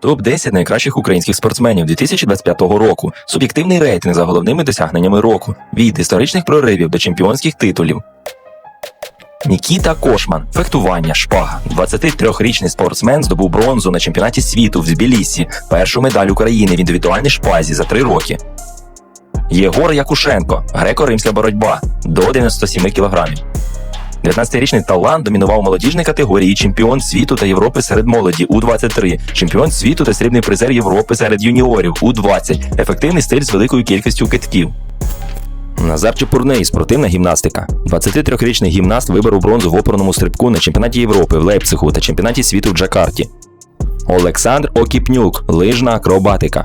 Топ 10 найкращих українських спортсменів 2025 року. Суб'єктивний рейтинг за головними досягненнями року. Від історичних проривів до чемпіонських титулів. Нікіта Кошман, фехтування, шпага. 23-річний спортсмен здобув бронзу на чемпіонаті світу в Тбілісі, першу медаль України в індивідуальній шпазі за 3 роки. Єгор Якушенко, греко-римська боротьба до 97 кілограмів. 19-річний талант домінував у молодіжній категорії чемпіон світу та Європи серед молоді У-23, чемпіон світу та срібний призер Європи серед юніорів У-20, ефективний стиль з великою кількістю китків. Назар Чепурний, спортивна гімнастика. 23-річний гімнаст виборов бронзу в опорному стрибку на чемпіонаті Європи в Лейпцигу та чемпіонаті світу в Джакарті. Олександр Окіпнюк, лижна акробатика.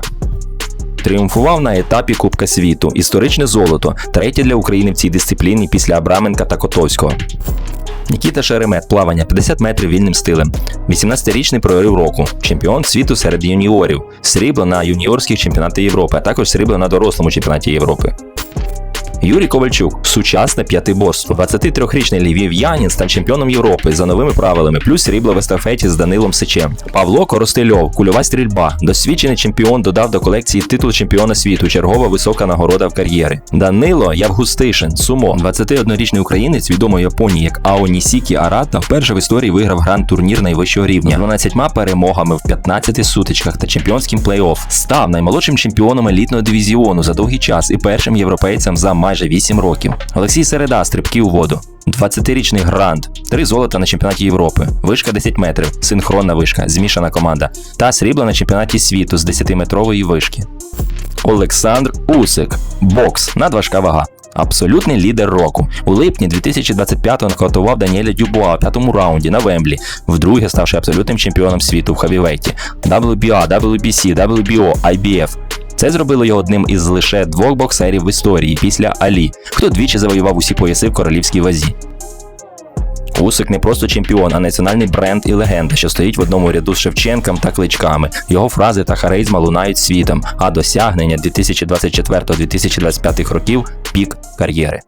Тріумфував на етапі Кубка світу. Історичне золото, третє для України в цій дисципліні після Абраменка та Котовського. Нікіта Шеремет, плавання 50 метрів вільним стилем. 18-річний прорив року, чемпіон світу серед юніорів, срібло на юніорських чемпіонатах Європи, а також срібло на дорослому чемпіонаті Європи. Юрій Ковальчук, сучасне п'ятиборство. 23-річний львів'янин став чемпіоном Європи за новими правилами, плюс срібло в естафеті з Данилом Сичем. Павло Коростельов, кульова стрільба. Досвідчений чемпіон додав до колекції титул чемпіона світу, чергова висока нагорода в кар'єрі. Данило Явгустишин, сумо. 21-річний українець, відомий Японії як Аонісікі Арата, вперше в історії виграв гранд-турнір найвищого рівня. З 12 перемогами в 15 сутичках та чемпіонським плей-офф. Став наймолодшим чемпіоном елітного дивізіону за довгий час і першим європейцем за майже 8 років. Олексій Середа, стрибки у воду. 20-річний грант, три золота на чемпіонаті Європи, вишка 10 метрів, синхронна вишка, змішана команда, та срібло на чемпіонаті світу з 10-метрової вишки. Олександр Усик, бокс, надважка вага. Абсолютний лідер року. У липні 2025-го нокаутував Даніеля Дюбуа у п'ятому раунді на Вемблі, вдруге ставши абсолютним чемпіоном світу в хавівейті. WBA, WBC, WBO, IBF. Це зробило його одним із лише двох боксерів в історії після Алі, хто двічі завоював усі пояси в королівській вазі. Усик не просто чемпіон, а національний бренд і легенда, що стоїть в одному ряду з Шевченком та кличками. Його фрази та харизма лунають світом, а досягнення 2024-2025 років пік кар'єри.